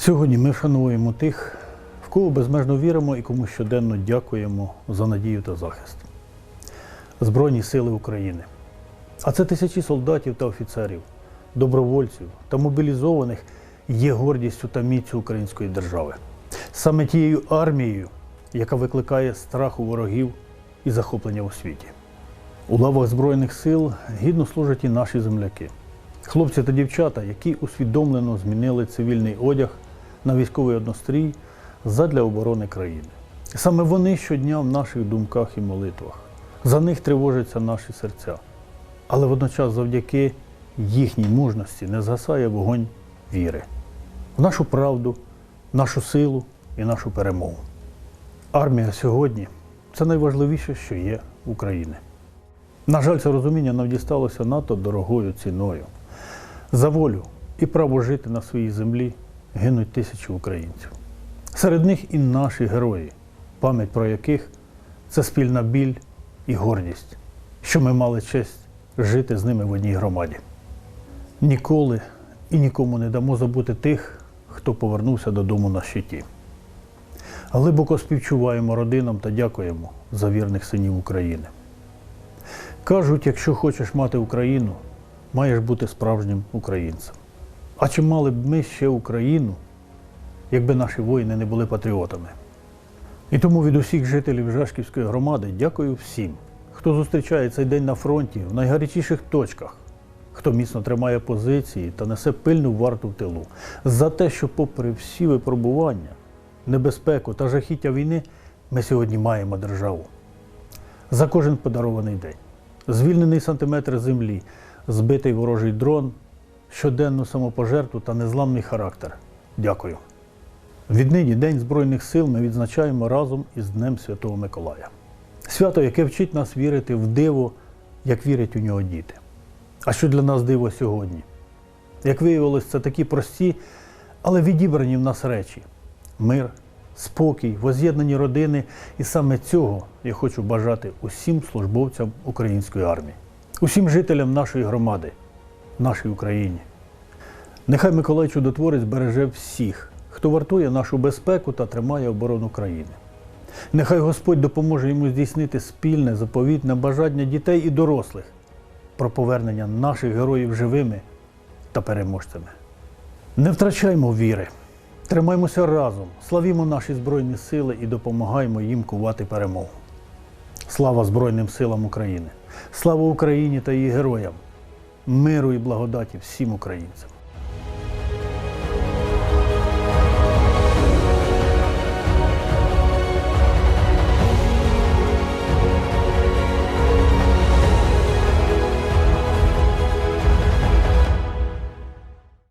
Сьогодні ми вшануємо тих, в кого безмежно віримо і кому щоденно дякуємо за надію та захист. Збройні сили України. А це тисячі солдатів та офіцерів, добровольців та мобілізованих є гордістю та міцю української держави. Саме тією армією, яка викликає страх у ворогів і захоплення у світі. У лавах Збройних сил гідно служать і наші земляки. Хлопці та дівчата, які усвідомлено змінили цивільний одяг на військовий однострій задля оборони країни. Саме вони щодня в наших думках і молитвах. За них тривожаться наші серця. Але водночас завдяки їхній мужності не згасає вогонь віри в нашу правду, нашу силу і нашу перемогу. Армія сьогодні це найважливіше, що є в Україні. На жаль, це розуміння нам дісталося надто дорогою ціною. За волю і право жити на своїй землі гинуть тисячі українців. Серед них і наші герої, пам'ять про яких це спільна біль і гордість, що ми мали честь жити з ними в одній громаді. Ніколи і нікому не дамо забути тих, хто повернувся додому на щиті. Глибоко співчуваємо родинам та дякуємо за вірних синів України. Кажуть, якщо хочеш мати Україну, маєш бути справжнім українцем. А чи мали б ми ще Україну, якби наші воїни не були патріотами? І тому від усіх жителів Жашківської громади дякую всім, хто зустрічає цей день на фронті в найгарячіших точках, хто міцно тримає позиції та несе пильну варту в тилу, за те, що, попри всі випробування, небезпеку та жахіття війни, ми сьогодні маємо державу. За кожен подарований день, звільнений сантиметр землі, збитий ворожий дрон, щоденну самопожертву та незламний характер. Дякую. Віднині День Збройних сил ми відзначаємо разом із Днем Святого Миколая. Свято, яке вчить нас вірити в диво, як вірять у нього діти. А що для нас диво сьогодні? Як виявилось, це такі прості, але відібрані в нас речі: мир, спокій, воз'єднані родини. І саме цього я хочу бажати усім службовцям української армії, усім жителям нашої громади, нашій Україні. Нехай Миколай Чудотворець береже всіх, хто вартує нашу безпеку та тримає оборону країни. Нехай Господь допоможе йому здійснити спільне заповітне бажання дітей і дорослих про повернення наших героїв живими та переможцями. Не втрачаймо віри, тримаймося разом, славімо наші Збройні сили і допомагаємо їм кувати перемогу. Слава Збройним силам України! Слава Україні та її героям! Миру і благодаті всім українцям!